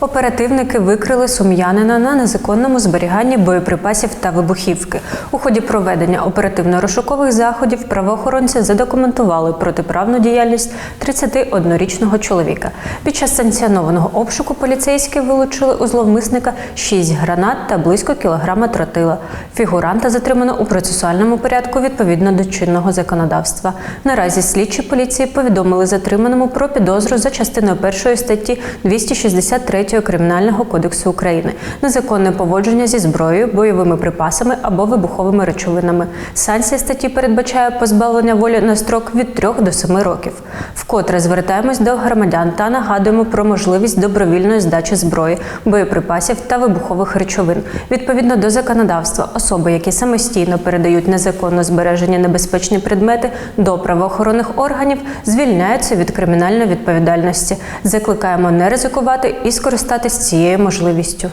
Оперативники викрили сум'янина на незаконному зберіганні боєприпасів та вибухівки. У ході проведення оперативно-розшукових заходів правоохоронці задокументували протиправну діяльність 31-річного чоловіка. Під час санкціонованого обшуку поліцейські вилучили у зловмисника 6 гранат та близько кілограма тротила. Фігуранта затримано у процесуальному порядку відповідно до чинного законодавства. Наразі слідчі поліції повідомили затриманому про підозру за частиною першої статті 263 Кримінального кодексу України незаконне поводження зі зброєю, бойовими припасами або вибуховими речовинами. Санкція статті передбачає позбавлення волі на строк від 3 до 7 років. Вкотре звертаємось до громадян та нагадуємо про можливість добровільної здачі зброї, боєприпасів та вибухових речовин. Відповідно до законодавства, особи, які самостійно передають незаконно збережені небезпечні предмети до правоохоронних органів, звільняються від кримінальної відповідальності. Закликаємо не ризикувати і скористатись цією можливістю.